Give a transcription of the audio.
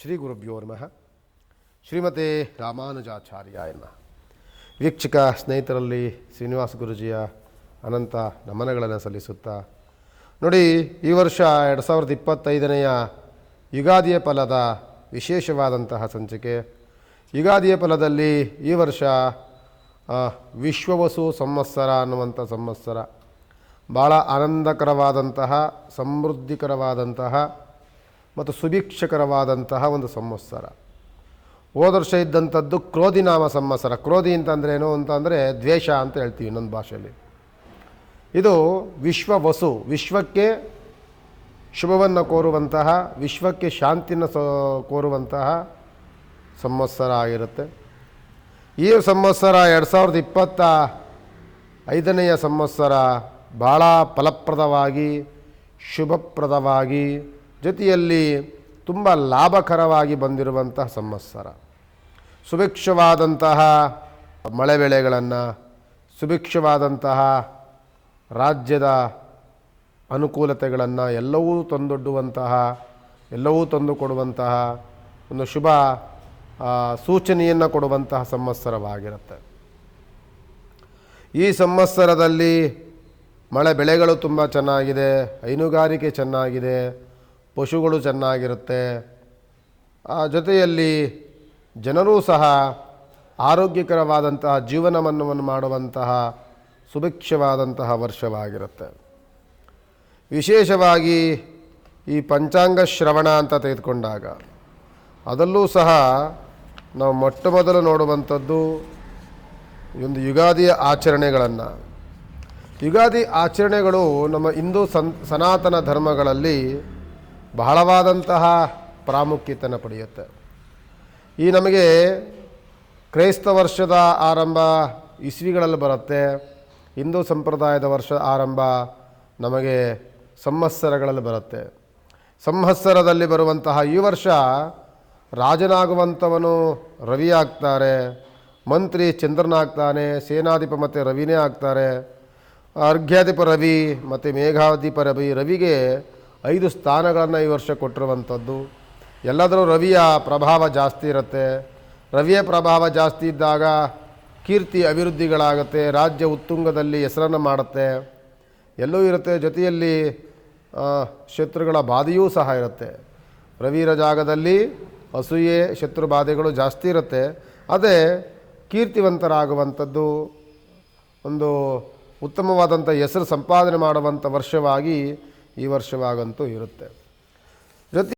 ಶ್ರೀ ಗುರುಭ್ಯೋ ನಮಃ. ಶ್ರೀಮತೆ ರಾಮಾನುಜಾಚಾರ್ಯ ನಮಃ. ವೀಕ್ಷಕ ಸ್ನೇಹಿತರಲ್ಲಿ ಶ್ರೀನಿವಾಸ ಗುರುಜಿಯ ಅನಂತ ನಮನಗಳನ್ನು ಸಲ್ಲಿಸುತ್ತಾ, ನೋಡಿ, ಈ ವರ್ಷ ಎರಡು ಸಾವಿರದ ಇಪ್ಪತ್ತೈದನೆಯ ಯುಗಾದಿಯ ಫಲದ ವಿಶೇಷವಾದಂತಹ ಸಂಚಿಕೆ. ಯುಗಾದಿಯ ಫಲದಲ್ಲಿ ಈ ವರ್ಷ ವಿಶ್ವವಸು ಸಂವತ್ಸರ ಅನ್ನುವಂಥ ಸಂವತ್ಸರ. ಭಾಳ ಆನಂದಕರವಾದಂತಹ, ಸಮೃದ್ಧಿಕರವಾದಂತಹ ಮತ್ತು ಸುಭಿಕ್ಷಕರವಾದಂತಹ ಒಂದು ಸಂವತ್ಸರ. ಹೋದ ವರ್ಷ ಇದ್ದಂಥದ್ದು ಕ್ರೋಧಿನಾಮ ಸಂವತ್ಸರ. ಕ್ರೋಧಿ ಅಂತಂದ್ರೇನು ಅಂತಂದರೆ ದ್ವೇಷ ಅಂತ ಹೇಳ್ತೀವಿ ಇನ್ನೊಂದು ಭಾಷೆಯಲ್ಲಿ. ಇದು ವಿಶ್ವ ವಸು ವಿಶ್ವಕ್ಕೆ ಶುಭವನ್ನು ಕೋರುವಂತಹ, ವಿಶ್ವಕ್ಕೆ ಶಾಂತಿನ ಕೋರುವಂತಹ ಸಂವತ್ಸರ ಆಗಿರುತ್ತೆ. ಈ ಸಂವತ್ಸರ ಎರಡು ಸಾವಿರದ ಇಪ್ಪತ್ತ ಐದನೆಯ ಸಂವತ್ಸರ ಭಾಳ ಫಲಪ್ರದವಾಗಿ, ಶುಭಪ್ರದವಾಗಿ ಜೊತೆಯಲ್ಲಿ ತುಂಬ ಲಾಭಕರವಾಗಿ ಬಂದಿರುವಂತಹ ಸಂವತ್ಸರ. ಸುಭಿಕ್ಷವಾದಂತಹ ಮಳೆ ಬೆಳೆಗಳನ್ನು, ಸುಭಿಕ್ಷವಾದಂತಹ ರಾಜ್ಯದ ಅನುಕೂಲತೆಗಳನ್ನು, ಎಲ್ಲವೂ ತಂದೊಡ್ಡುವಂತಹ, ಎಲ್ಲವೂ ತಂದು ಕೊಡುವಂತಹ ಒಂದು ಶುಭ ಸೂಚನೆಯನ್ನು ಕೊಡುವಂತಹ ಸಂವತ್ಸರವಾಗಿರುತ್ತೆ. ಈ ಸಂವತ್ಸರದಲ್ಲಿ ಮಳೆ ಬೆಳೆಗಳು ತುಂಬ ಚೆನ್ನಾಗಿದೆ, ಹೈನುಗಾರಿಕೆ ಚೆನ್ನಾಗಿದೆ ಪಶುಗಳು ಚೆನ್ನಾಗಿರುತ್ತೆ. ಆ ಜೊತೆಯಲ್ಲಿ ಜನರೂ ಸಹ ಆರೋಗ್ಯಕರವಾದಂತಹ ಜೀವನವನ್ನು ಮಾಡುವಂತಹ ಸುಭಿಕ್ಷವಾದಂತಹ ವರ್ಷವಾಗಿರುತ್ತೆ. ವಿಶೇಷವಾಗಿ ಈ ಪಂಚಾಂಗ ಶ್ರವಣ ಅಂತ ತೆಗೆದುಕೊಂಡಾಗ ಅದರಲ್ಲೂ ಸಹ ನಾವು ಮೊಟ್ಟ ಮೊದಲು ನೋಡುವಂಥದ್ದು ಒಂದು ಯುಗಾದಿಯ ಆಚರಣೆಗಳನ್ನು. ಯುಗಾದಿ ಆಚರಣೆಗಳು ನಮ್ಮ ಹಿಂದೂ ಸನ್, ಸನಾತನ ಧರ್ಮಗಳಲ್ಲಿ ಬಹಳವಾದಂತಹ ಪ್ರಾಮುಖ್ಯತೆಯನ್ನು ಪಡೆಯುತ್ತೆ. ಈ ನಮಗೆ ಕ್ರೈಸ್ತ ವರ್ಷದ ಆರಂಭ ಇಸ್ವಿಗಳಲ್ಲಿ ಬರುತ್ತೆ. ಹಿಂದೂ ಸಂಪ್ರದಾಯದ ವರ್ಷ ಆರಂಭ ನಮಗೆ ಸಂವತ್ಸರಗಳಲ್ಲಿ ಬರುತ್ತೆ. ಸಂವತ್ಸರದಲ್ಲಿ ಬರುವಂತಹ ಈ ವರ್ಷ ರಾಜನಾಗುವಂಥವನು ರವಿ ಆಗ್ತಾರೆ. ಮಂತ್ರಿ ಚಂದ್ರನಾಗ್ತಾನೆ ಸೇನಾಧಿಪ ಮತ್ತು ರವಿನೇ ಆಗ್ತಾರೆ. ಅರ್ಘ್ಯಾಧಿಪ ರವಿ ಮತ್ತು ಮೇಘಾಧಿಪ ರವಿ, ರವಿಗೆ ಐದು ಸ್ಥಾನಗಳನ್ನು ಈ ವರ್ಷ ಕೊಟ್ಟಿರುವಂಥದ್ದು. ಎಲ್ಲಾದರೂ ರವಿಯ ಪ್ರಭಾವ ಜಾಸ್ತಿ ಇರುತ್ತೆ. ರವಿಯ ಪ್ರಭಾವ ಜಾಸ್ತಿ ಇದ್ದಾಗ ಕೀರ್ತಿ ಅಭಿವೃದ್ಧಿಗಳಾಗುತ್ತೆ, ರಾಜ್ಯ ಉತ್ತುಂಗದಲ್ಲಿ ಹೆಸರನ್ನು ಮಾಡುತ್ತೆ. ಎಲ್ಲೂ ಇರುತ್ತೆ, ಜೊತೆಯಲ್ಲಿ ಶತ್ರುಗಳ ಬಾಧೆಯೂ ಸಹ ಇರುತ್ತೆ. ರವಿರ ಜಾಗದಲ್ಲಿ ಅಸೂಯೆ, ಶತ್ರು ಬಾಧೆಗಳು ಜಾಸ್ತಿ ಇರುತ್ತೆ. ಅದೇ ಕೀರ್ತಿವಂತರಾಗುವಂಥದ್ದು, ಒಂದು ಉತ್ತಮವಾದಂಥ ಹೆಸರು ಸಂಪಾದನೆ ಮಾಡುವಂಥ ವರ್ಷವಾಗಿ ಈ ವರ್ಷವಾಗಂತೂ ಇರುತ್ತೆ.